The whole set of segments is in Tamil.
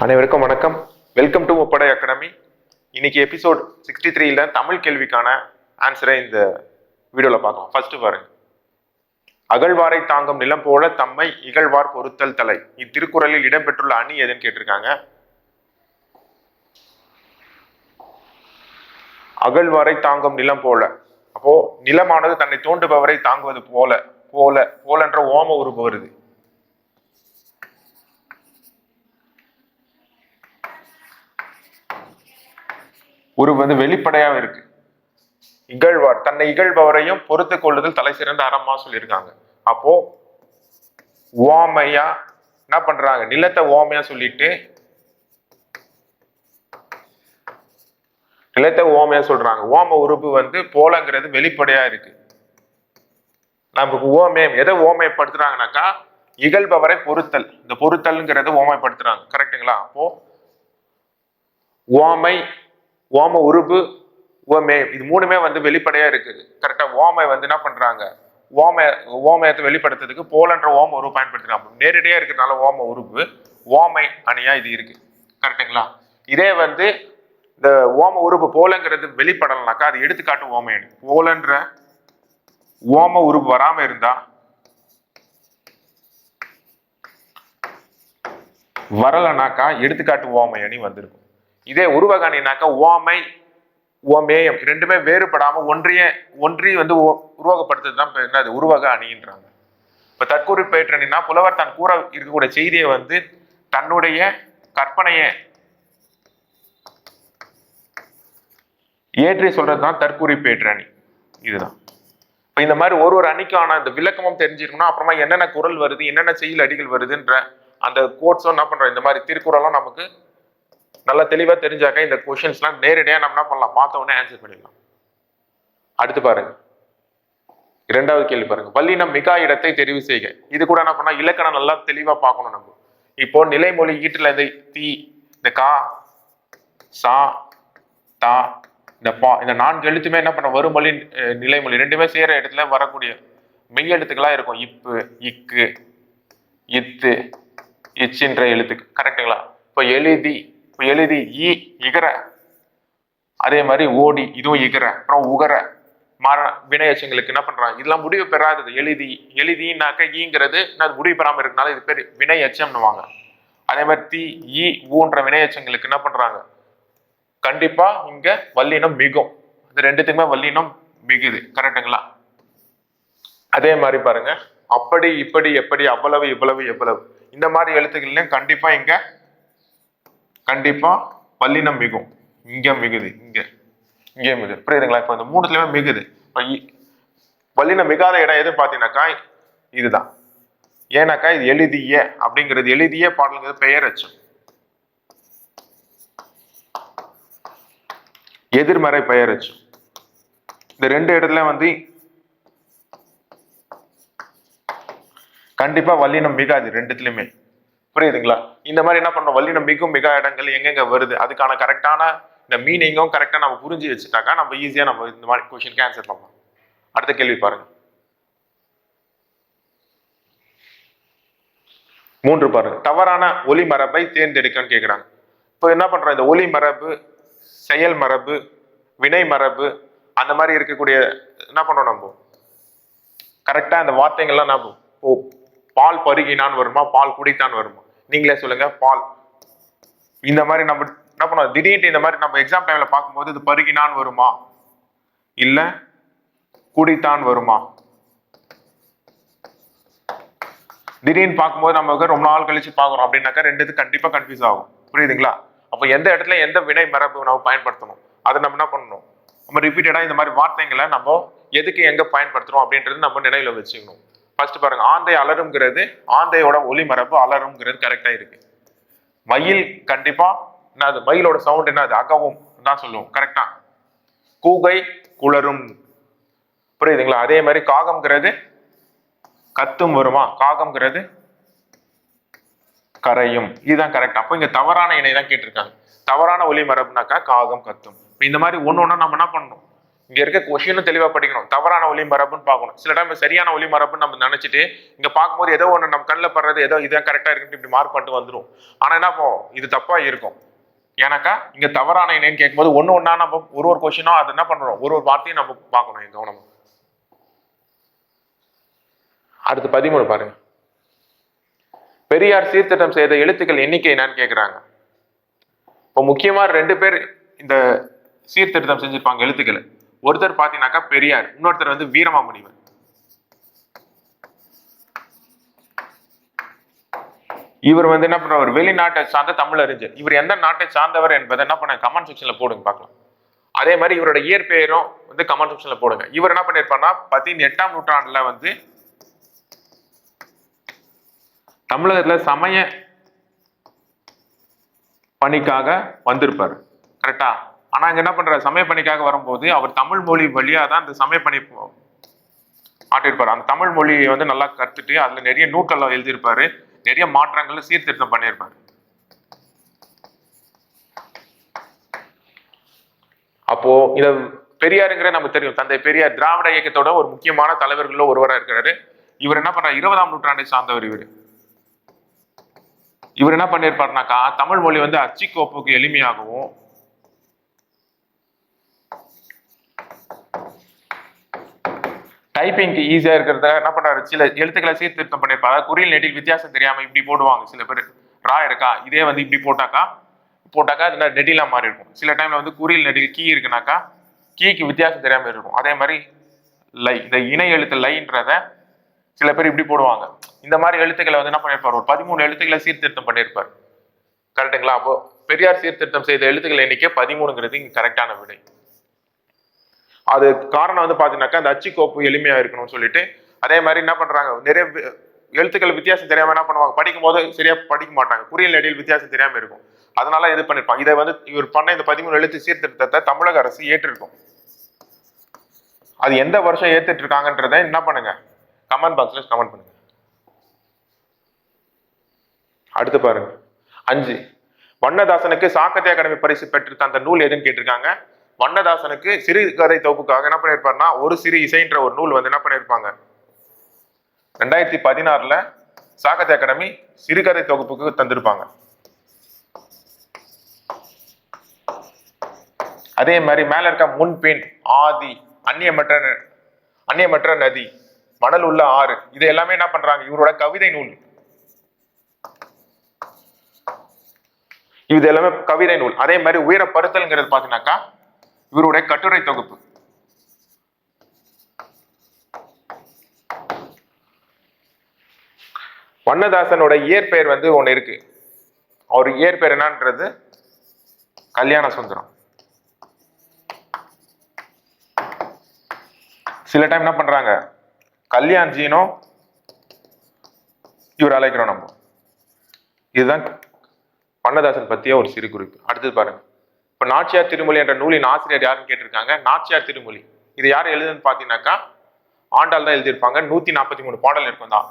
அனைவருக்கும் வணக்கம். வெல்கம் டு முப்படை அகாடமி. இன்னைக்கு எபிசோட் சிக்ஸ்டி த்ரீல தமிழ் கேள்விக்கான ஆன்சரை இந்த வீடியோவில் பார்க்கலாம். ஃபர்ஸ்ட் பாருங்க. அகழ்வாரை தாங்கும் நிலம் போல தம்மை இகழ்வார் பொறுத்தல் தலை. இத்திருக்குறளில் இடம்பெற்றுள்ள அணி எதுன்னு கேட்டிருக்காங்க. அகழ்வாரை தாங்கும் நிலம் போல. அப்போ நிலமானது தன்னை தோண்டுபவரை தாங்குவது போல. போல. போலன்ற ஓம உருவு வருது. ஒரு வந்து வெளிப்படையாக இருக்கு. இகழ்வார் தன்னை இகழ்பவரையும் பொறுத்து கொள்ளுதல் தலை சிறந்த அறமா சொல்லியிருக்காங்க. அப்போ ஓமையா என்ன பண்றாங்க? நிலத்தை ஓமையா சொல்லிட்டு நிலத்தை ஓமையா சொல்றாங்க. ஓம உறுப்பு வந்து போலங்கிறது வெளிப்படையா இருக்கு. நமக்கு ஓமயம் எதை ஓமையப்படுத்துறாங்கனாக்கா இகழ்பவரை பொறுத்தல். இந்த பொறுத்தல்ங்கிறத ஓமைப்படுத்துறாங்க. கரெக்ட்டுங்களா அப்போ ஓமை ஓம உருபு ஓமே. இது மூணுமே வந்து வெளிப்படையா இருக்குது கரெக்டா ஓமை வந்து என்ன பண்றாங்க? ஓம ஓமயத்தை வெளிப்படுத்துறதுக்கு போலன்ற ஓம உருவு பயன்படுத்துறாங்க. நேரடியா இருக்கிறதுனால ஓம உருவு ஓமை அணியா இது இருக்கு. கரெக்டுங்களா இதே வந்து இந்த ஓம உருவு போலங்கிறது வெளிப்படலைனாக்கா அது எடுத்துக்காட்டு ஓமை அணி. போலன்ற ஓம உருவு வராம இருந்தா வரலனாக்கா எடுத்துக்காட்டு ஓமை அணி வந்திருக்கும். இதே உருவகாணினாக்கா ஓமை ஓமேயம் ரெண்டுமே வேறுபடாம ஒன்றிய ஒன்றி வந்து உ- உருவகப்படுத்துறது தான் இப்ப என்னது? உருவக அணின்றாங்க. இப்ப தற்கூறு பேற்றணினா புலவர் தன் கூற இருக்கக்கூடிய செய்தியை வந்து தன்னுடைய கற்பனையை ஏற்றி சொல்றது தான் தற்கூறி பேற்றணி இதுதான். இப்ப இந்த மாதிரி ஒரு ஒரு அணிக்கான இந்த விளக்கமும் தெரிஞ்சிருக்கணும் அப்புறமா என்னென்ன குரல் வருது என்னென்ன செயல் அடிகள் வருதுன்ற அந்த கோட்ஸும் என்ன பண்றோம்? இந்த மாதிரி திருக்குறளும் நமக்கு நல்லா தெளிவாக தெரிஞ்சாக்க இந்த கொஷின்ஸ்லாம் நேரடியாக நம்ம என்ன பண்ணலாம்? பார்த்தோன்னே ஆன்சர் பண்ணிடலாம். அடுத்து பாருங்க. இரண்டாவது கேள்வி பாருங்க. வல்லினம் மிகா இடத்தை தெரிவு செய்க. இது கூட என்ன பண்ணா இலக்கணம் நல்லா தெளிவா பார்க்கணும் நம்ம. இப்போ நிலைமொழி ஈட்டில் இந்த தீ இந்த கா சா தா இந்த பா இந்த நான்கு எழுத்துமே என்ன பண்ண வருமொழி நிலைமொழி. ரெண்டுமே சேர இடத்துல வரக்கூடிய மெய் எழுத்துக்களாக இருக்கும். இப்பு இக்கு இத்து இச்சின்ற எழுத்துக்கு. கரெக்டுங்களா இப்போ எழுதி இப்போ எழுதி ஈ இகர. அதே மாதிரி ஓடி இதுவும் இகர அப்புறம் உகர. மர வினையச்சங்களுக்கு என்ன பண்றாங்க? இதெல்லாம் முடிவு பெறாதது. எழுதி எழுதினாக்க ஈங்கிறது நான் முடிவு பெறாமல் இருக்கனால இது பேர் வினை எச்சம்னுவாங்க அதே மாதிரி தீ ஈ ஊன்ற வினையச்சங்களுக்கு என்ன பண்றாங்க? கண்டிப்பா இங்க வல்லினம் மிகும். இது ரெண்டுத்துக்குமே வல்லினம் மிகுது. கரெக்டுங்களா அதே மாதிரி பாருங்க. அப்படி இப்படி எப்படி அவ்வளவு இவ்வளவு எவ்வளவு. இந்த மாதிரி எழுத்துக்கள்லையும் கண்டிப்பா இங்க கண்டிப்பா வல்லினம் மிகும். இங்க மிகுது இங்க. இங்கே மிகுது. புரியுதுங்களா? இப்போ இந்த மூணுத்துலயுமே மிகுது. இப்போ வல்லினம் மிகாத இடம் எது பார்த்தீங்கன்னாக்கா இதுதான். ஏன்னாக்கா இது எழுதிய அப்படிங்கிறது எழுதிய பாடலுங்கிறது பெயர் அச்சம் எதிர்மறை பெயர் அச்சம் இந்த ரெண்டு இடத்துல வந்து கண்டிப்பா வல்லினம் மிகாது ரெண்டுத்துலயுமே. புரியுதுங்களா? இந்த மாதிரி என்ன பண்றோம் வல்லின மிகும் மிக இடங்கள் எங்கெங்க வருது? அதுக்கான கரெக்டான இந்த மீனிங்கும் கரெக்டாக நம்ம புரிஞ்சு வச்சுட்டாக்கா நம்ம ஈஸியாக நம்ம இந்த மாதிரி கொஷினுக்கு ஆன்சர் பண்ணலாம். அடுத்த கேள்வி பாருங்க. மூன்று பாருங்க. தவறான ஒலி மரபை தேர்ந்தெடுக்கன்னு கேட்குறாங்க இப்போ என்ன பண்றோம்? இந்த ஒலி மரபு செயல் மரபு வினை மரபு அந்த மாதிரி இருக்கக்கூடிய என்ன பண்றோம் நம்ம? கரெக்டாக அந்த வார்த்தைகள்லாம் நம்ம ஓ பால் பருகினான் வருமா? பால் குடித்தான் வருமா? நீங்களே சொல்லுங்க பால். இந்த மாதிரி நம்ம என்ன பண்ணுவோம்? திடீர்னு இந்த மாதிரி நம்ம எக்ஸாம் டைம்ல பார்க்கும்போது இது பருகினான் வருமா? இல்ல குடித்தான் வருமா? திடீர்னு பார்க்கும்போது நமக்கு ரொம்ப நாள் கழிச்சு பார்க்குறோம் அப்படின்னாக்கா ரெண்டு இது கண்டிப்பா கன்ஃபியூஸ் ஆகும். புரியுதுங்களா? அப்போ எந்த இடத்துல எந்த வினை மரபு நம்ம பயன்படுத்தணும்? அதை நம்ம என்ன பண்ணணும்? நம்ம ரிப்பீட்டடா இந்த மாதிரி வார்த்தைங்களை நம்ம எதுக்கு எங்க பயன்படுத்துறோம் அப்படின்றது நம்ம நினைவில் வச்சுக்கணும். ஃபர்ஸ்ட் பாருங்க ஆந்தை அலருங்கிறது ஆந்தையோட ஒளிமரபு அலருங்கிறது கரெக்டா இருக்கு. மயில் கண்டிப்பா என்னது மயிலோட சவுண்ட் என்னது அகவும் தான் சொல்லுவோம் கரெக்டா கூகை குளரும் புரியுதுங்களா? அதே மாதிரி காகம்ங்கிறது கத்தும் வருமா? காகம்ங்கிறது கரையும். இதுதான் கரெக்ட் அப்போ இங்க தவறான இணை தான் கேட்டிருக்காங்க. தவறான ஒலி மரபுனாக்கா காகம் கத்தும். இந்த மாதிரி ஒன்று ஒன்றா நம்ம என்ன பண்ணணும்? இங்க இருக்க கொஷினும் தெளிவா படிக்கணும். தவறான ஒளி மரபுன்னு பார்க்கணும். சில டைம் சரியான ஒளி மரபுன்னு நம்ம நினைச்சிட்டு இங்க பார்க்கும்போது ஏதோ ஒண்ணு நம்ம கண்ணில் படுறது ஏதோ இதான் கரெக்டா இருக்குன்னு இப்படி மார்க் பண்ணிட்டு வந்துடும் ஆனா என்ன போகும் இது தப்பா இருக்கும். ஏன்னாக்கா இங்க தவறான இணைன்னு கேட்கும்போது ஒண்ணு ஒன்னா நம்ம ஒரு ஒரு கொஷினோ அது என்ன பண்றோம்? ஒரு ஒரு வார்த்தையும் நம்ம பார்க்கணும் என் கவனமா. அடுத்து பதிமூணு பாருங்க. பெரியார் சீர்திருத்தம் செய்த எழுத்துக்கள் எண்ணிக்கை என்னன்னு கேட்குறாங்க இப்போ முக்கியமாக ரெண்டு பேர் இந்த சீர்திருத்தம் செஞ்சிருப்பாங்க எழுத்துக்களை. ஒருத்தர் பாத்தீங்கன்னாக்கா பெரியார் இன்னொருத்தர் வந்து வீரமாமுனிவர். இவர் வந்து என்ன பண்ணுவார் வெளிநாட்டை சார்ந்த தமிழ் அறிஞர். இவர் எந்த நாட்டை சார்ந்தவர் என்பதை என்ன பண்ண கமெண்ட் செக்ஷன்ல போடுங்க பார்க்கலாம். அதே மாதிரி இவரோட இயற்பெயரும் வந்து கமெண்ட் செக்ஷன்ல போடுங்க. இவர் என்ன பண்ணிருப்பாருன்னா பதினெட்டாம் நூற்றாண்டுல வந்து தமிழகத்துல சமய பணிக்காக வந்திருப்பாரு. கரெக்டா ஆனா அங்கே என்ன பண்ற சமய பணிக்காக வரும்போது அவர் தமிழ் மொழி வழியா தான் அந்த சமய பணி அந்த தமிழ் மொழியை வந்து நல்லா கத்துட்டு அதுல நிறைய நூல்கள் எழுதியிருப்பாரு. நிறைய மாற்றங்கள் சீர்திருத்தம் பண்ணியிருப்பாரு. அப்போ இத பெரியாருங்கிற நமக்கு தெரியும். தந்தை பெரியார் திராவிட இயக்கத்தோட ஒரு முக்கியமான தலைவர்கள்ல ஒருவரா இருக்கிறாரு. இவர் என்ன பண்றாரு? இருபதாம் நூற்றாண்டை சார்ந்தவர் இவர். இவர் என்ன பண்ணியிருப்பாருனாக்கா தமிழ் மொழி வந்து அச்சுக்கோப்புக்கு எளிமையாகவும் டைப்பிங்க்கு ஈஸியா இருக்கிறத என்ன பண்றாரு? சில எழுத்துக்களை சீர்திருத்தம் பண்ணியிருப்பாரு. அதாவது குறியில் நெடில் வித்தியாசம் தெரியாம இப்படி போடுவாங்க. சில பேர் ரா இருக்கா? இதே வந்து இப்படி போட்டாக்கா? போட்டாக்கா அது நெடிலா மாறி இருக்கும். சில டைம்ல வந்து குறியில் நெடில் கீ இருக்குனாக்கா கீக்கு வித்தியாசம் தெரியாம இருக்கும். அதே மாதிரி லை இந்த இணை எழுத்து லைன்றத சில பேர் இப்படி போடுவாங்க. இந்த மாதிரி எழுத்துக்களை வந்து என்ன பண்ணியிருப்பார்? ஒரு பதிமூணு எழுத்துக்களை சீர்திருத்தம் பண்ணியிருப்பார். கரெக்டுங்களா அப்போ பெரியார் சீர்திருத்தம் செய்த எழுத்துக்கள் எண்ணிக்கை பதிமூணுங்கிறது இங்கே கரெக்டான விடை. அது காரணம் வந்து பாத்தீங்கன்னாக்கா அந்த அச்சுக்கோப்பு எளிமையாக இருக்கணும்னு சொல்லிட்டு. அதே மாதிரி என்ன பண்றாங்க? நிறைய எழுத்துக்கள் வித்தியாசம் தெரியாமல் என்ன பண்ணுவாங்க? படிக்கும் போது சரியா படிக்க மாட்டாங்க. குறியல் நெடியில் வித்தியாசம் தெரியாமல் இருக்கும். அதனால இது பண்ணிருப்பாங்க. இதை வந்து இவர் பண்ண இந்த பதிமூணு எழுத்து சீர்திருத்தத்தை தமிழக அரசு ஏற்றிருக்கும். அது எந்த வருஷம் ஏத்துட்டு இருக்காங்கன்றத என்ன பண்ணுங்க? கமெண்ட் பாக்ஸ்ல கமெண்ட் பண்ணுங்க. அடுத்து பாருங்க. அஞ்சு. வண்ணதாசனுக்கு சாக்கத்திய அகாடமி பரிசு பெற்று தந்த நூல் எதுன்னு கேட்டிருக்காங்க? வண்ணதாசனுக்கு சிறுகதை தொகுப்புக்காக என்ன பண்ணியிருப்பாருன்னா ஒரு சிறு இசைன்ற ஒரு நூல் வந்து என்ன பண்ணியிருப்பாங்க ரெண்டாயிரத்தி பதினாறுல சாகித்ய அகாடமி சிறுகதை தொகுப்புக்கு தந்திருப்பாங்க. அதே மாதிரி மேல இருக்க முன்பின் ஆதி அந்நியமற்ற ந- அந்நியமற்ற நதி மணல் உள்ள ஆறு இது எல்லாமே என்ன பண்றாங்க? இவரோட கவிதை நூல். இது எல்லாமே கவிதை நூல். அதே மாதிரி உயர பருத்தல்ங்கிறது பாத்தீங்கன்னாக்கா இவருடைய கட்டுரை தொகுப்பு. வண்ணதாசனோட இயற்பெயர் வந்து ஒன்று இருக்கு. அவர் இயற்பெயர் என்னன்றது? கல்யாண சுந்தரம். சில டைம் என்ன பண்றாங்க? கல்யாண் ஜீனோ இவர் அழைக்கிறோம் நம்ம. இதுதான் வண்ணதாசன் பத்திய ஒரு சிறு குறிப்பு. அடுத்தது பாருங்க. இப்போ நாச்சியார் திருமொழி என்ற நூலின் ஆசிரியர் யாருன்னு கேட்டிருக்காங்க? நாச்சியார் திருமொழி. இது யார் எழுதுன்னு பார்த்தீங்கன்னாக்கா ஆண்டாள் தான் எழுதியிருப்பாங்க. நூத்தி நாற்பத்தி மூணு பாடல் இருக்கும் தான்.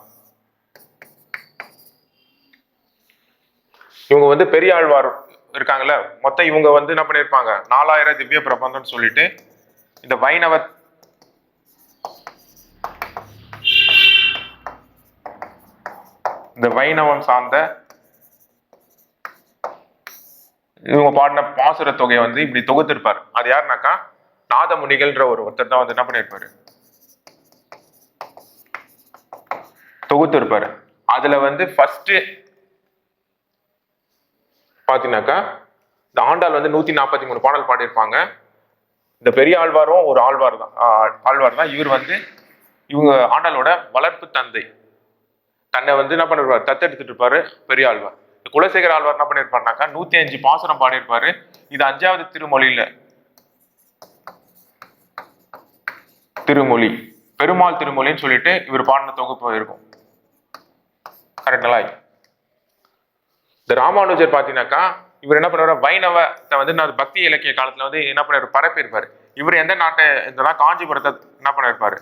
இவங்க வந்து பெரியாழ்வார் இருக்காங்கல்ல? மொத்தம் இவங்க வந்து என்ன பண்ணியிருப்பாங்க? நாலாயிரம் திவ்ய பிரபந்தம்னு சொல்லிட்டு இந்த வைணவ இந்த வைணவம் சார்ந்த இவங்க பாடின பாசுர தொகையை வந்து இப்படி தொகுத்திருப்பாரு. அது யாருனாக்கா? நாதமுனிகள்ன்ற ஒரு ஒருத்தர் தான் வந்து என்ன பண்ணியிருப்பாரு தொகுத்திருப்பாரு. அதுல வந்து ஃபர்ஸ்ட் பாத்தீங்கன்னாக்கா இந்த ஆண்டாள் வந்து நூத்தி நாற்பத்தி மூணு பாடல் பாடியிருப்பாங்க. இந்த பெரிய ஆழ்வாரும் ஒரு ஆழ்வார் தான். ஆழ்வார் தான். இவர் வந்து இவங்க ஆண்டாளோட வளர்ப்பு தந்தை. தன்னை வந்து என்ன பண்ணிருப்பாரு? தத்தெடுத்துட்டு இருப்பாரு பெரிய ஆழ்வார். குலசேகர் ஆழ்வார் என்ன பண்ணிருப்பாருனாக்கா நூத்தி அஞ்சு பாசனம் பாடியிருப்பாரு. இது அஞ்சாவது திருமொழியில. திருமொழி. பெருமாள் திருமொழின்னு சொல்லிட்டு இவர் பாடின தொகுப்பு இருக்கும். கரெக்டுங்களா இந்த ராமானுஜர் பாத்தீங்கன்னாக்கா இவர் என்ன பண்ணுவார்? வைணவத்தை வந்து நான் பக்தி இலக்கிய காலத்துல வந்து என்ன பண்ணாரு பரப்பியிருப்பார். இவர் எந்த நாட்டை இந்த காஞ்சிபுரத்தை என்ன பண்ணிருப்பாரு?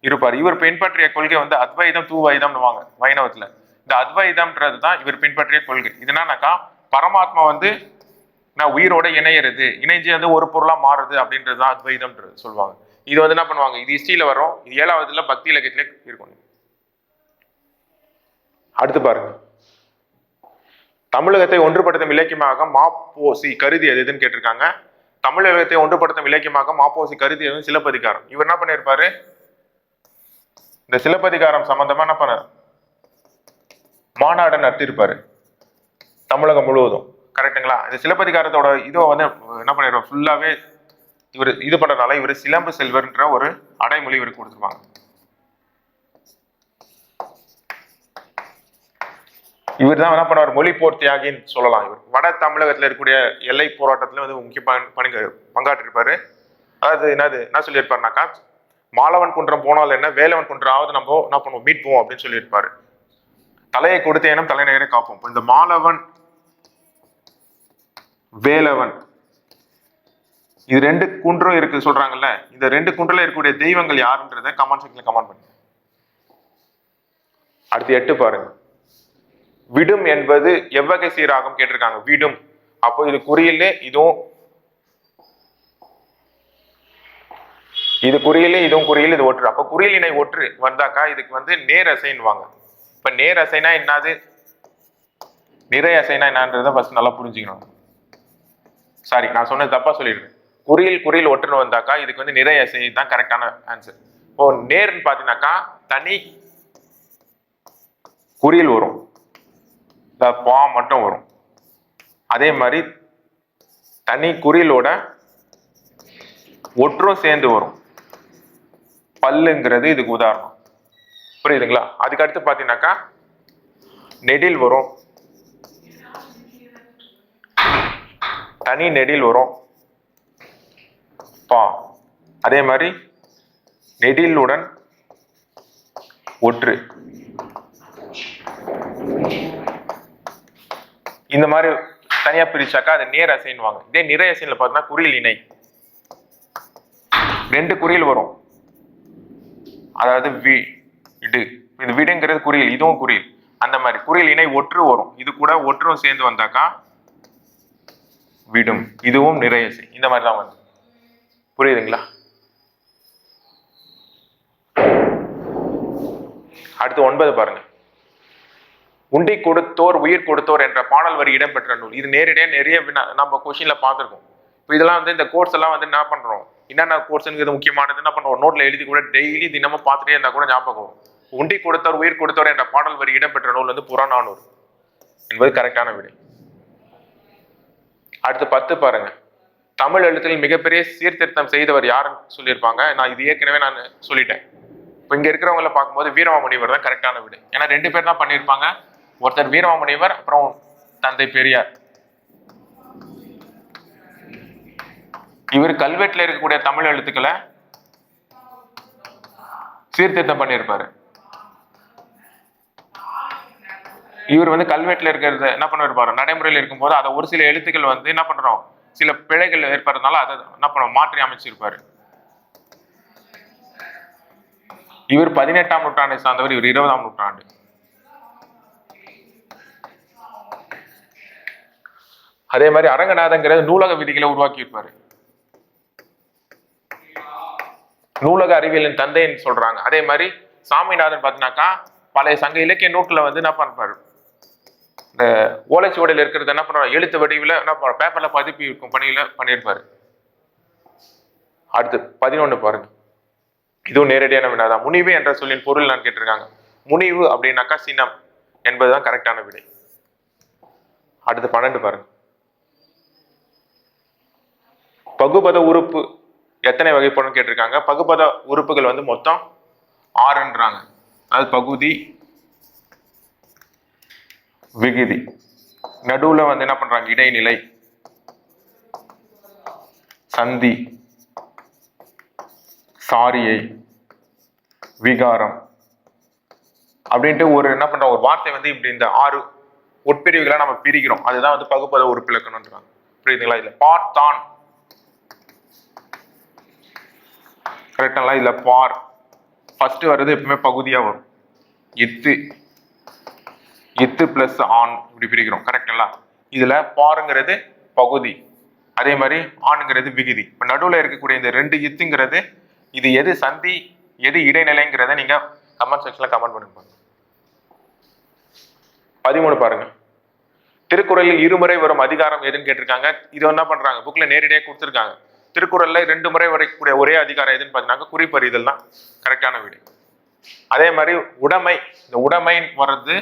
இருப்பார். இவர் பின்பற்றிய கொள்கை வந்து அத்வைதம் தூவைதம்னுவாங்க வைணவத்துல. இந்த அத்வைதம்ன்றது தான் இவர் பின்பற்றிய கொள்கை. இது என்னன்னாக்கா பரமாத்மா வந்து நான் உயிரோட இணையிறது. இணைஞ்சு வந்து ஒரு பொருளா மாறுது அப்படின்றது தான் அத்வைதம் சொல்லுவாங்க. இது வந்து என்ன பண்ணுவாங்க? இது ஹிஸ்டியில் வரும். இது ஏழாவதுல பக்தி இலக்கியத்துல இருக்கும். அடுத்து பாருங்க. தமிழகத்தை ஒன்றுபடுத்தும் இலக்கியமாக மாப்போசி கருதியது எதுன்னு கேட்டிருக்காங்க. தமிழகத்தை ஒன்றுபடுத்தும் இலக்கியமாக மாப்போசி கருதி எதுவும் சிலப்பதிகாரம். இவர் என்ன பண்ணியிருப்பாரு? இந்த சிலப்பதிகாரம் சம்பந்தமா என்ன பண்ணார்? மாநாடு நடத்தியிருப்பாரு தமிழகம் முழுவதும். கரெக்ட்டுங்களா இந்த சிலப்பதிகாரத்தோட இதை வந்து என்ன பண்ணிடுறோம் ஃபுல்லாவே இவர் இது பண்றதுனால இவர் சிலம்பு செல்வர்ன்ற ஒரு அடைமொழி இவருக்கு கொடுத்துருவாங்க இவர் தான் என்ன பண்ணுவார்? மொழி போர் தியாகின்னு சொல்லலாம். இவர் வட தமிழகத்தில் இருக்கக்கூடிய எல்லை போராட்டத்தில் வந்து முக்கிய பங்கு பங்காற்றிருப்பாரு. அதாவது என்னது? என்ன சொல்லியிருப்பாருனாக்கா மாலவன் குன்றம் போனால் என்ன? வேலவன் குன்றம் ஆவது நம்ம என்ன பண்ணுவோம்? மீட்போம் அப்படின்னு சொல்லியிருப்பாரு. தலையை கொடுத்த இனம் தலைநகரை காப்போம்? இந்த மாலவன் வேலவன் இது ரெண்டு குன்றும் இருக்கு சொல்றாங்கல்ல இந்த ரெண்டு குன்றல இருக்கக்கூடிய தெய்வங்கள் யாருன்றத கமெண்ட் செக்ஷன்ல கமெண்ட் பண்ணுங்க. அடுத்து எட்டு பாருங்க. விடும் என்பது எவ்வகை சீராகும் கேட்டிருக்காங்க. விடும். அப்போ இது குறியிலே இதுவும் இது குறியிலே இதுவும் குறியில் இது ஒற்று. அப்ப குறியில் இணை ஒற்று வந்தாக்கா இதுக்கு வந்து நேர் அசைன்வாங்க இப்ப நேர் அசைனா என்னது? நிறை அசைனா என்னன்றதை ஃபர்ஸ்ட் நல்லா புரிஞ்சுக்கணும். சாரி நான் சொன்னது தப்பா சொல்லிடுறேன். குறியில் குறியில் ஒற்றுன்னு வந்தாக்கா இதுக்கு வந்து நிறை அசை தான் கரெக்டான ஆன்சர் இப்போ நேர்னு பார்த்தீங்கன்னாக்கா தனி குறியில் வரும். இந்த பா மட்டும் வரும். அதே மாதிரி தனி குறியிலோட ஒற்றும் சேர்ந்து வரும். பல்லுங்கிறது இதுக்கு உதாரணம். புரியுதுங்களா? அதுக்கு அடுத்து பார்த்தீங்கன்னாக்கா நெடில் வரும். தனி நெடில் வரும். பா. அதே மாதிரி நெடிலுடன் ஒற்று இந்த மாதிரி தனியா பிரிச்சாக்கா அது நேர் அசைன்வாங்க இதே நிறை அசைன்ல பார்த்தீங்கன்னா குறியில் இணை. ரெண்டு குறியில் வரும். அதாவது வி. இடு. இது விடுங்கிறது குறியில் இதுவும் குறியில். அந்த மாதிரி. குறியல் இணை ஒற்று வரும். இது கூட ஒற்றும் சேர்ந்து வந்தாக்கா விடும். இதுவும் நிறையசை இந்த மாதிரி தான் வந்து. புரியுதுங்களா? அடுத்து ஒன்பது பாருங்க. உண்டி கொடுத்தோர் உயிர் கொடுத்தோர் என்ற பாடல் வரி இடம்பெற்ற நூல். இது நேரடியாக நிறைய வினா- நம்ம கொஷின்ல பார்த்துருக்கோம். இப்போ இதெல்லாம் வந்து இந்த கோர்ஸ் எல்லாம் வந்து என்ன பண்ணுறோம் என்னென்ன கோர்ஸுங்கிறது முக்கியமானது என்ன பண்ணுவோம்? நோட்ல எழுதி கூட டெய்லி தினமும் பார்த்துட்டே இருந்தா கூட ஞாபகம் உண்டி கொடுத்தவர் உயிர் கொடுத்தவர் என்ற பாடல் வரி இடம்பெற்ற நூல் வந்து புறநானூறு என்பது கரெக்டான விடை. அடுத்து பத்து பாருங்க. தமிழ் எழுத்தில் மிகப்பெரிய சீர்திருத்தம் செய்தவர் யாருன்னு சொல்லியிருப்பாங்க? நான் இது ஏற்கனவே நான் சொல்லிட்டேன். இப்போ இங்க இருக்கிறவங்கள பார்க்கும்போது வீரமாமுனிவர் தான் கரெக்டான விடை. ஏன்னா ரெண்டு பேர் தான் பண்ணியிருப்பாங்க. ஒருத்தர் வீரமாமுனிவர் அப்புறம் தந்தை பெரியார். இவர் கல்வெட்டில் இருக்கக்கூடிய தமிழ் எழுத்துக்களை சீர்திருத்தம் பண்ணியிருப்பாரு. இவர் வந்து கல்வெட்டில் இருக்கிறத என்ன பண்ணிருப்பாரு நடைமுறையில் இருக்கும்போது அதை ஒரு சில எழுத்துக்கள் வந்து என்ன பண்றோம்? சில பிழைகள் ஏற்படுறதுனால அதை என்ன பண்ண மாற்றி அமைச்சிருப்பாரு. இவர் பதினெட்டாம் நூற்றாண்டை சார்ந்தவர் இவர் இருபதாம் நூற்றாண்டு. அதே மாதிரி அரங்கநாதங்கிறது நூலக விதிகளை உருவாக்கி இருப்பாரு நூலக அறிவியலின் தந்தைன்னு சொல்றாங்க. அதே மாதிரி சாமிநாதன் பார்த்தீங்கன்னாக்கா பழைய சங்க இலக்கிய நூட்டில் வந்து என்ன பண்ணுவாரு இந்த ஓலைச்சுவடியில் இருக்கிறது என்ன பண்ணுவாரு எழுத்து வடிவில் என்ன பண்ணுற பேப்பரில் பதிப்பி இருக்கும் பணியில் பண்ணியிருப்பாரு. அடுத்து பதினொன்று பாருங்க. இதுவும் நேரடியான வினாதான் முனிவு என்ற சொல்லின் பொருள் நான் கேட்டிருக்காங்க. முனிவு அப்படின்னாக்கா சினம் என்பதுதான் கரெக்டான விடை. அடுத்து பன்னெண்டு பாருங்க. பகுபத உறுப்பு எத்தனை வகைப்படும் கேட்டிருக்காங்க. பகுபத உறுப்புகள் வந்து மொத்தம் ஆறுன்றாங்க. அது பகுதி விகுதி. நடுவுல வந்து என்ன பண்றாங்க? இடைநிலை சந்தி சாரியை விகாரம் அப்படின்ட்டு ஒரு என்ன பண்றோம்? ஒரு வார்த்தை வந்து இப்படி இந்த ஆறு உட்பிரிவுகளை நம்ம பிரிக்கிறோம். அதுதான் வந்து பகுப்பத உறுப்பிலக்கணுன்றாங்க புரியுதுங்களா? இதுல பார்த்தான் கரெக்டுங்களா இதில் பார். ஃபர்ஸ்ட் வர்றது எப்பவுமே பகுதியாக வரும். எத்து. எத்து பிளஸ் ஆன் இப்படி பிரிக்கிறோம் கரெக்டுங்களா இதில் பாருங்கிறது பகுதி. அதே மாதிரி ஆணுங்கிறது விகுதி. இப்போ நடுவில் இருக்கக்கூடிய இந்த ரெண்டு இத்துங்கிறது இது எது சந்தி எது இடைநிலைங்கிறத நீங்கள் கமெண்ட் செக்ஷனில் கமெண்ட் பண்ணுங்க பதிமூணு பாருங்க. திருக்குறளில் இருமுறை வரும் அதிகாரம் எதுன்னு கேட்டிருக்காங்க. இது என்ன பண்ணுறாங்க புக்கில் நேரடியாக கொடுத்துருக்காங்க. திருக்குறள்ல ரெண்டு முறை வரைக்கூடிய ஒரே அதிகாரம் எதுன்னு பார்த்தீங்கன்னா குறிப்பறிதல் தான். கரெக்டான வீடு. அதே மாதிரி உடைமை இந்த உடைமைன்னு வர்றது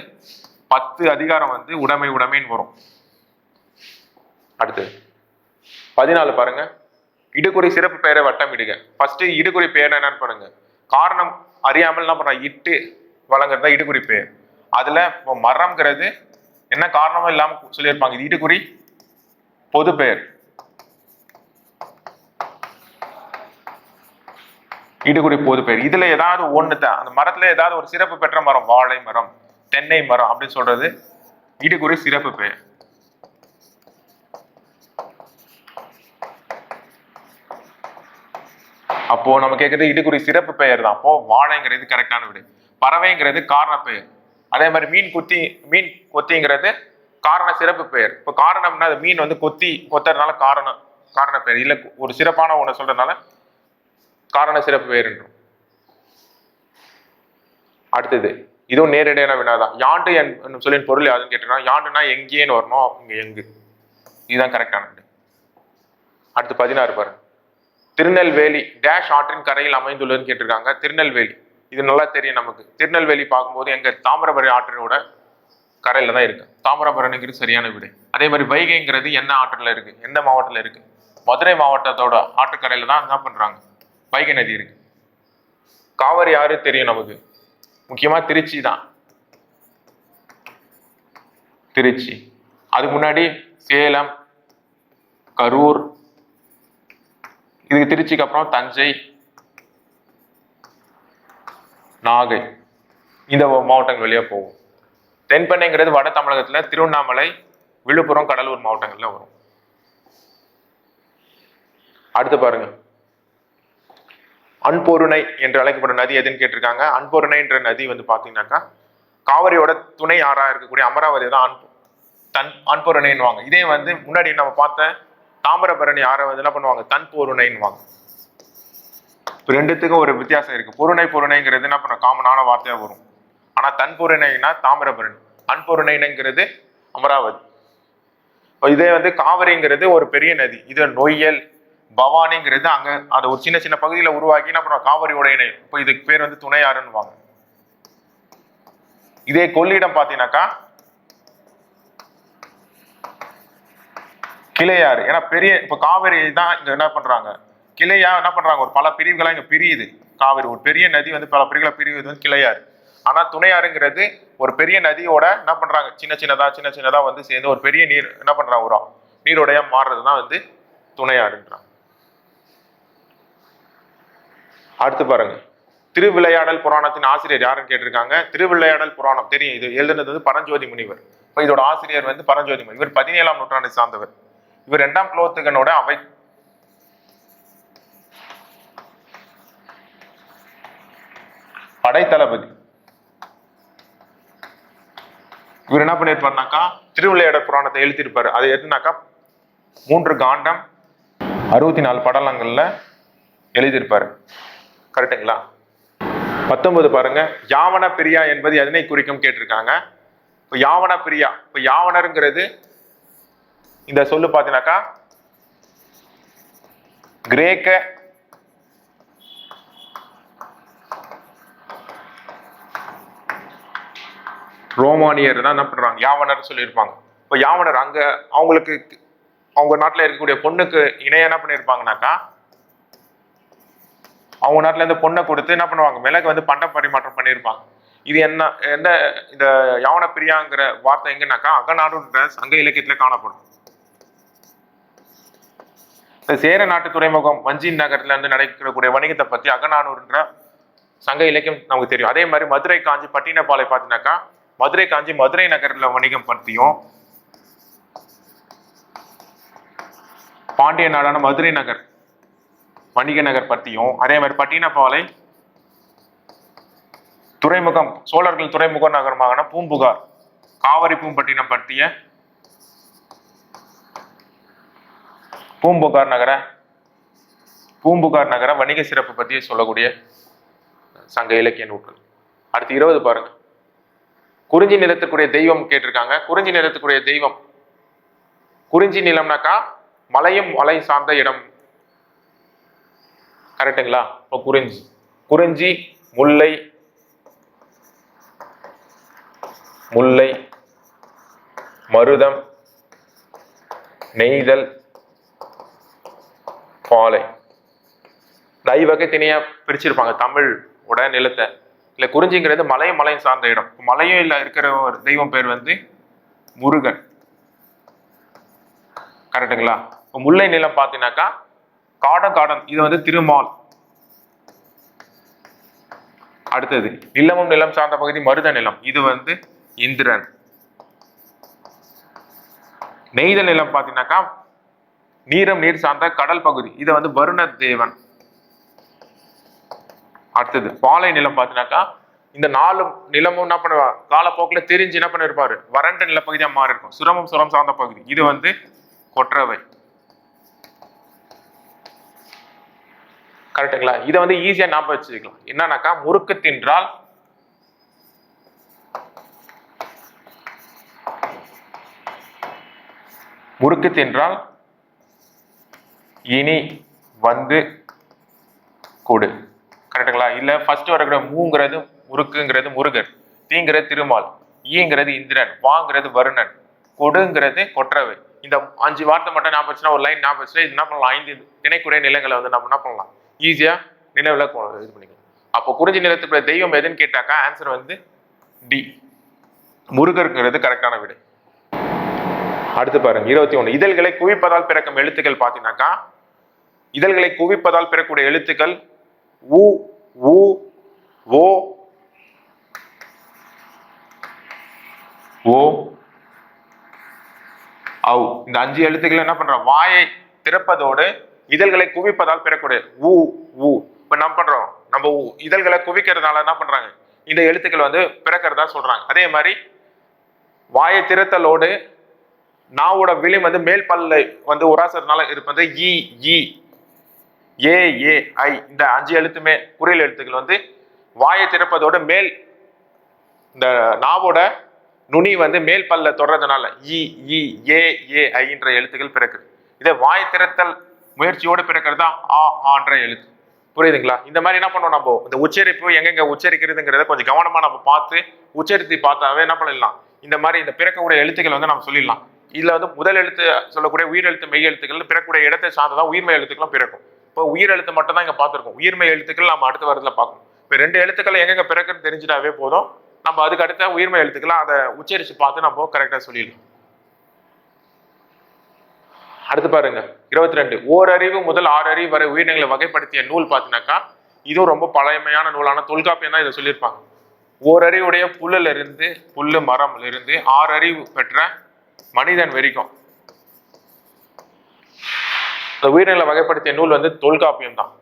பத்து அதிகாரம் வந்து உடைமை உடைமைன்னு வரும். அடுத்து பதினாலு பாருங்க. இடுகுறி சிறப்பு பெயரை வட்டம் இடுக. ஃபர்ஸ்ட் இடுகுறி பெயர் என்னன்னு பாருங்க. காரணம் அறியாமல் என்ன பண்ண இட்டு வழங்குறது தான் இடுகுறி பெயர். அதுல மரம்ங்கிறது என்ன காரணமும் இல்லாம சொல்லியிருப்பாங்க. இது இடுகுறி பொது பெயர் இடுகுடி போது பெயர். இதுல ஏதாவது ஒண்ணு தான் அந்த மரத்துல ஏதாவது ஒரு சிறப்பு பெற்ற மரம் வாழை மரம் தென்னை மரம் அப்படின்னு சொல்றது இடுகுறி சிறப்பு பெயர். அப்போ நம்ம கேட்கறது இடுகுறி சிறப்பு பெயர் தான். அப்போ வாழைங்கிறது கரெக்டான விடு. பறவைங்கிறது காரண பெயர். அதே மாதிரி மீன் குத்தி மீன் கொத்திங்கிறது காரண சிறப்பு பெயர். இப்போ காரணம்னா அது மீன் வந்து கொத்தி கொத்துறதுனால காரணம் காரண பெயர். இல்லை ஒரு சிறப்பான ஒன்று சொல்றதுனால காரண சிறப்பு வேறு என்றும். அடுத்தது இதுவும் நேரடியான வினாதான். யாண்டு என்னும் சொல்லின் பொருள் யாதுன்னு கேட்டீங்கன்னா யாண்டுனா எங்கேன்னு வரணும் இங்க எங்கு. இதுதான் கரெக்டான விடு. அடுத்து பதினாறு பாருங்க திருநெல்வேலி டேஷ் ஆற்றின் கரையில் அமைந்துள்ளதுன்னு கேட்டிருக்காங்க. திருநெல்வேலி. இது நல்லா தெரியும் நமக்கு. திருநெல்வேலி பார்க்கும்போது எங்க தாமிரபரணி ஆற்றினோட கரையில தான் இருக்கு. தாமிரபரணிங்கிறது சரியான விடை. அதே மாதிரி வைகைங்கிறது என்ன ஆற்றில் இருக்கு? எந்த மாவட்டத்தில் இருக்கு? மதுரை மாவட்டத்தோட ஆற்றுக்கரையில தான் என்ன பண்றாங்க? வைகை நதி இருக்கு. காவிரி ஆறு தெரியும் நமக்கு. முக்கியமா திருச்சி தான். திருச்சி. அதுக்கு முன்னாடி சேலம் கரூர் இதுக்கு திருச்சிக்கு அப்புறம் தஞ்சை நாகை. இந்த மாவட்டங்கள் வழியா போகும். தென்பெண்ணைங்கிறது வட தமிழகத்துல திருவண்ணாமலை விழுப்புரம் கடலூர் மாவட்டங்கள்ல வரும். அடுத்து பாருங்க. அன்பொருணை என்று அழைக்கப்படும் நதி எதுன்னு கேட்டிருக்காங்க. அன்பொருணை என்ற நதி வந்து பார்த்தீங்கன்னாக்கா காவிரியோட துணை ஆறா இருக்கக்கூடிய அமராவதி தான் அன்பு. தன் அன்பொருணைன்னுவாங்க இதே வந்து முன்னாடி நம்ம பார்த்த தாமிரபரணி ஆறை வந்து என்ன பண்ணுவாங்க? தன் பொருணைன்னுவாங்க ரெண்டுத்துக்கும் ஒரு வித்தியாசம் இருக்கு. பொருணை பொருணைங்கிறது என்ன பண்ண காமனான வார்த்தையா வரும். ஆனா தன் பொருணைனா தாமிரபரணி. அன்பொருணைங்கிறது அமராவதி. இதே வந்து காவிரிங்கிறது ஒரு பெரிய நதி. இது நொய்யல் பவானிங்கிறது அங்க அது ஒரு சின்ன சின்ன பகுதியில உருவாக்கி என்ன பண்ணுவோம் காவிரியோட இணை. இப்போ இதுக்கு பேர் வந்து துணையாறுன்னுவாங்க. இதே கொள்ளிடம் பாத்தீங்கன்னாக்கா கிளையாறு. ஏன்னா பெரிய இப்ப காவிரி தான் இங்க என்ன பண்றாங்க? கிளையா என்ன பண்றாங்க? ஒரு பல பிரிவுகளா இங்க பிரியுது. காவிரி ஒரு பெரிய நதி வந்து பல பிரிவுகளை பிரிவு வந்து கிளையாறு. ஆனா துணையாறுங்கிறது ஒரு பெரிய நதியோட என்ன பண்றாங்க? சின்ன சின்னதா சின்ன சின்னதா வந்து சேர்ந்து ஒரு பெரிய நீர் என்ன பண்றாங்க? ஒரு நீரோடையா மாறுறதுதான் வந்து துணையாறுன்றாங்க. அடுத்து பாருங்க. திருவிளையாடல் புராணத்தின் ஆசிரியர் யாருன்னு கேட்டிருக்காங்க? திருவிளையாடல் புராணம் தெரியும். இது எழுதுனது வந்து பரஞ்சோதி முனிவர். இப்போ இதோட ஆசிரியர் வந்து பரஞ்சோதி முனிவர். இவர் பதினேழாம் நூற்றாண்டை சார்ந்தவர். இவர் இரண்டாம் குலோத்துகனோட அவை படைத்தளபதி. இவர் என்ன பண்ணியிருப்பாருனாக்கா திருவிளையாடல் புராணத்தை எழுதியிருப்பாரு. அது எதுனாக்கா மூன்று காண்டம் அறுபத்தி நாலு படலங்கள்ல எழுதியிருப்பாரு. கரெக்டுங்களா? பத்தொன்பது பாருங்க. யாவன பிரியா என்பது எதனை குறிக்கும் கேட்டிருக்காங்க. இப்போ யாவன பிரியா இப்போ யாவனருங்கிறது இந்த சொல்லு பார்த்தீங்கன்னாக்கா கிரேக்க ரோமானியர் தான் என்ன பண்ணுறாங்க யாவனர் சொல்லியிருப்பாங்க இப்போ யாவனர் அங்கே அவங்களுக்கு அவங்க நாட்டில் இருக்கக்கூடிய பொண்ணுக்கு இணைய என்ன பண்ணியிருப்பாங்கனாக்கா அவங்க நாட்டுல இருந்து பொண்ணை கொடுத்து என்ன பண்ணுவாங்க? மிளகு வந்து பண்ட பரிமாற்றம் பண்ணியிருப்பாங்க. இது என்ன என்ன இந்த யவன பிரியாங்கிற வார்த்தை எங்கன்னாக்கா அகநாடுன்ற சங்க இலக்கியத்துல காணப்படும். இந்த சேர நாட்டு துறைமுகம் வஞ்சி நகரத்துல இருந்து நடக்கக்கூடிய வணிகத்தை பத்தி அகநானூறுன்ற சங்க இலக்கியம் நமக்கு தெரியும். அதே மாதிரி மதுரை காஞ்சி பட்டினப்பாலை பார்த்தீங்கன்னாக்கா மதுரை காஞ்சி மதுரை நகரில் வணிகம் பற்றியும் பாண்டிய நாடான மதுரை நகர் வணிக நகர் பற்றியும் அதே மாதிரி பட்டினப்பாலை துறைமுகம் சோழர்கள் துறைமுக நகரமான பூம்புகார் காவிரி பூம்பட்டினம் பற்றிய பூம்புகார் நகர பூம்புகார் நகர வணிக சிறப்பு பற்றியும் சொல்லக்கூடிய சங்க இலக்கிய நூல்கள். அடுத்து இருபது பாருங்க. குறிஞ்சி நிலத்துக்குரிய தெய்வம் கேட்டிருக்காங்க. குறிஞ்சி நிலத்துக்குரிய தெய்வம் குறிஞ்சி நிலம்னாக்கா மலையும் மலை சார்ந்த இடம். கரெக்டுங்களா? இப்போ குறிஞ்சி. குறிஞ்சி முல்லை முல்லை மருதம் நெய்தல் பாலை. இந்த ஐவகை திணையா பிரிச்சிருப்பாங்க தமிழ் உட நிலத்தை. இல்லை குறிஞ்சிங்கிறது மலையும் மலையும் சார்ந்த இடம். மலையும் இல்லை இருக்கிற ஒரு தெய்வம் பேர் வந்து முருகன். கரெக்டுங்களா? இப்போ முல்லை நிலம் பார்த்தீங்கன்னாக்கா காடன் காடன் இது வந்து திருமால். அடுத்தது நிலமும் நிலம் சார்ந்த பகுதி மருத நிலம். இது வந்து இந்திரன். நெய்த நிலம் பார்த்தீங்கன்னாக்கா நீரம் நீர் சார்ந்த கடல் பகுதி. இது வந்து வருண தேவன் அடுத்தது பாலை நிலம் பார்த்தீங்கன்னாக்கா இந்த நாலு நிலமும் என்ன பண்ணுவா காலப்போக்கில் தெரிஞ்சு என்ன பண்ணிருப்பாரு வறண்ட நிலப்பகுதியாக மாறி இருக்கும் சுரமும் சுரம் சார்ந்த பகுதி. இது வந்து கொற்றவை. கரெக்டுங்களா? இதை வந்து ஈஸியா ஞாபகம் வச்சுக்கலாம். என்னன்னாக்கா முறுக்கு தின்றால் முறுக்கு தின்றால் இனி வந்து கொடு. கரெக்டுங்களா? இல்ல ஃபர்ஸ்ட் வரக்கூட மூங்கிறது முறுக்குங்கிறது முருகன் தீங்கிறது திருமால். ஈங்கிறது இந்திரன். வாங்கிறது வருணன். கொடுங்கிறது கொற்றவை. இந்த அஞ்சு வார்த்தை மட்டும் ஞாபகம் ஒரு லைன் ஞாபகம் இது என்ன பண்ணலாம்? ஐந்து திணைக்குறை நிலங்களை வந்து நம்ம என்ன பண்ணலாம்? ஈஸியாக நினைவில் இது பண்ணிக்கலாம் அப்போ குறிஞ்சி நிலத்துக்குள்ள தெய்வம் எதுன்னு கேட்டாக்கா ஆன்சர் வந்து டி முருகருங்கிறது கரெக்டான விடை. அடுத்து பாருங்க இருபத்தி ஒன்று இதழ்களை குவிப்பதால் பிறக்கும் எழுத்துக்கள் பார்த்தீங்கன்னாக்கா இதழ்களை குவிப்பதால் பிறக்கக்கூடிய எழுத்துக்கள் உ உ ஓ ஓ இந்த அஞ்சு எழுத்துக்கள் என்ன பண்ற? வாயை திறப்பதோடு இதழ்களை குவிப்பதால் பெறக்கூடிய ஊ ஊ. இப்ப நம்ம பண்றோம். நம்ம இதழ்களை குவிக்கிறதுனால என்ன பண்றாங்க? இந்த எழுத்துக்கள் வந்து பிறக்கிறதா சொல்றாங்க. அதே மாதிரி வாயை திறத்தலோடு நாவோட விழி வந்து மேல் பல்ல வந்து உராசறதுனால இருப்பது இ இ ஏ ஏ ஐ. இந்த அஞ்சு எழுத்துமே குறியல் எழுத்துக்கள் வந்து வாயை திறப்பதோட மேல் இந்த நாவோட நுனி வந்து மேல் பல்ல தொடர்றதுனால இ இ ஏ ஏ ஐன்ற எழுத்துக்கள் பிறக்குது. இதை வாய் திறத்தல் முயற்சியோடு பிறக்கிறது தான் ஆ ஆன்ற எழுத்து. புரியுதுங்களா? இந்த மாதிரி என்ன பண்ணுவோம் நம்ம? இந்த உச்சரிப்பு எங்கெங்க உச்சரிக்கிறதுங்கிறத கொஞ்சம் கவனமா நம்ம பார்த்து உச்சரித்து பார்த்தாவே என்ன பண்ணிடலாம்? இந்த மாதிரி இந்த பிறக்கக்கூடிய எழுத்துக்கள் வந்து நம்ம சொல்லிடலாம். இதுல வந்து முதல் எழுத்து சொல்லக்கூடிய உயிரெழுத்து மெய் எழுத்துக்கள் பிறக்கக்கூடிய இடத்தை சார்ந்ததான் உயிர்மெய் எழுத்துக்களும் பிறக்கும். இப்போ உயிர் எழுத்து மட்டும் தான் இங்க பார்த்துருக்கோம். உயிர்மெய் எழுத்துக்கள் நம்ம அடுத்த வாரத்துல பார்க்கணும். இப்போ ரெண்டு எழுத்துக்கள் எங்கெங்க பிறக்குன்னு தெரிஞ்சிட்டாவே போதும். நம்ம அதுக்கு அடுத்த உயிர்மெய் எழுத்துக்களை அதை உச்சரித்து பார்த்து நம்ம கரெக்டாக சொல்லிடலாம். அடுத்து பாருங்க இருபத்தி ரெண்டு ஓரறிவு முதல் ஆறு அறிவு வரை உயிரினங்களை வகைப்படுத்திய நூல் பார்த்தீங்கன்னாக்கா இதுவும் ரொம்ப பழமையான நூலான தொல்காப்பியம் தான் இதை சொல்லியிருப்பாங்க. ஓரறிவுடைய புல்லில் இருந்து புல்லு மரம்ல இருந்து ஆறு அறிவு பெற்ற மனிதன் வரைக்கும். இந்த உயிரினங்களை வகைப்படுத்திய நூல் வந்து தொல்காப்பியம் தான்.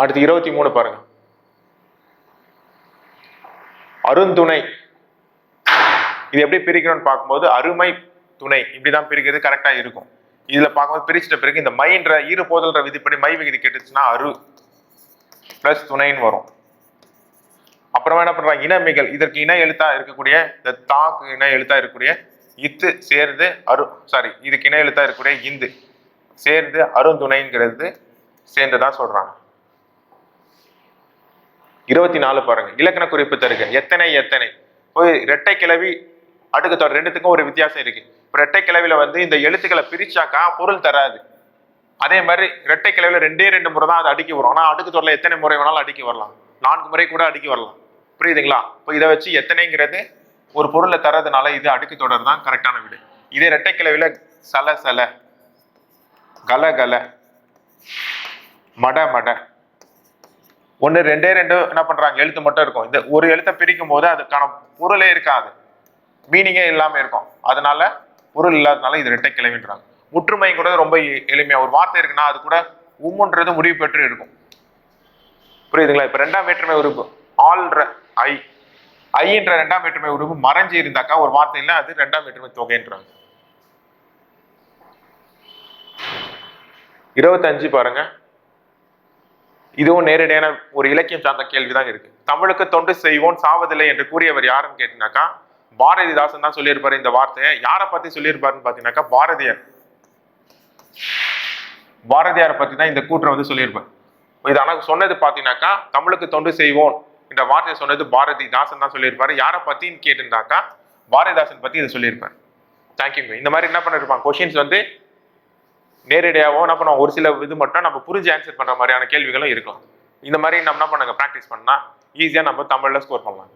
அடுத்து இருபத்தி மூணு பாருங்க. அருந்துணை. இது எப்படி பிரிக்கணும்னு பார்க்கும்போது அருமை துணை இப்படிதான் பிரிக்கிறது கரெக்டா இருக்கும். இதுல பார்க்கும்போது பிரிச்சிட்ட பிறகு இந்த மைன்ற ஈறு போதல்ற விதிப்படி மை விகுதி கெட்டுச்சுன்னா அரு பிளஸ் துணைன்னு வரும். அப்புறமா என்ன பண்றாங்க? இனமிகள் இதற்கு இன எழுத்தா இருக்கக்கூடிய இந்த தாக்கு இன எழுத்தா இருக்கக்கூடிய இத்து சேர்ந்து அரு சாரி இதுக்கு இன எழுத்தா இருக்கக்கூடிய இந்து சேர்ந்து அருந்துணைங்கிறது சேர்ந்துதான் சொல்றாங்க. இருபத்தி நாலு பாருங்க. இலக்கண குறிப்பு தருக. எத்தனை எத்தனை? போய் இரட்டை கிளவி அடுக்கு தொடர் ரெண்டுத்துக்கும் ஒரு வித்தியாசம் இருக்கு. இப்ப ரெட்டை கிளவில வந்து இந்த எழுத்துக்களை பிரிச்சாக்கா பொருள் தராது. அதே மாதிரி ரெட்டை கிளவில ரெண்டே ரெண்டு முறை தான் அது அடுக்கி வரும். ஆனா அடுக்கு தொடர்ல எத்தனை முறை வேணாலும் அடுக்கி வரலாம். நான்கு முறை கூட அடுக்கி வரலாம். புரியுதுங்களா? இப்போ இதை வச்சு எத்தனைங்கிறது ஒரு பொருளை தரதுனால இது அடுக்கு தொடர் தான் கரெக்டான வீடு. இதே ரெட்டை கிளவில சல சல கல கல மட மட. ஒன்று ரெண்டே ரெண்டு என்ன பண்ணுறாங்க எழுத்து மட்டும் இருக்கும். இந்த ஒரு எழுத்தை பிரிக்கும் போது அதுக்கான பொருளே இருக்காது. மீனிங்கே இல்லாமல் இருக்கும். அதனால பொருள் இல்லாதனால இது ரெட்டை கிளம்பின்றாங்க முற்றுமையும் கூட ரொம்ப எளிமையாக ஒரு வார்த்தை இருக்குன்னா அது கூட உம்முன்றது முடிவு பெற்று இருக்கும். புரியுதுங்களா? இப்போ ரெண்டாம் வேற்றுமை உறுப்பு ஆல் ஐ. ஐன்ற ரெண்டாம் வேற்றுமை உறுப்பு மறைஞ்சு இருந்தாக்கா ஒரு வார்த்தை இல்லை அது ரெண்டாம் வேற்றுமை தொகைன்றாங்க. இருபத்தஞ்சு பாருங்க. இதுவும் நேரடியான ஒரு இலக்கியம் சார்ந்த கேள்விதான் இருக்கு. தமிழுக்கு தொண்டு செய்வோம் சாவதில்லை என்று கூறியவர் யாருன்னு கேட்டினாக்கா பாரதிதாசன் தான் சொல்லியிருப்பாரு இந்த வார்த்தையை. யாரை பத்தி சொல்லியிருப்பாருன்னு பாத்தீங்கன்னாக்கா பாரதியார். பாரதியாரை பத்தி தான் இந்த கூற்றை வந்து சொல்லியிருப்பார். இது ஆனால் சொன்னது பாத்தீங்கன்னாக்கா தமிழுக்கு தொண்டு செய்வோம் இந்த வார்த்தையை சொன்னது பாரதிதாசன் தான் சொல்லியிருப்பாரு. யாரை பத்தின்னு கேட்டிருந்தாக்கா பாரதிதாசன் பத்தி இதை சொல்லியிருப்பார். தேங்க்யூங்க இந்த மாதிரி என்ன பண்ணிருப்பாங்க? கொஷின்ஸ் வந்து நேரடியாகவும் என்ன பண்ணுவோம் ஒரு சில இது மட்டும் நம்ம புரிஞ்சு ஆன்சர் பண்ற மாதிரியான கேள்விகளும் இருக்கலாம். இந்த மாதிரி நம்ம என்ன பண்ணுங்க? ப்ராக்டிஸ் பண்ணா ஈஸியாக நம்ம தமிழில் ஸ்கோர் பண்ணலாம்.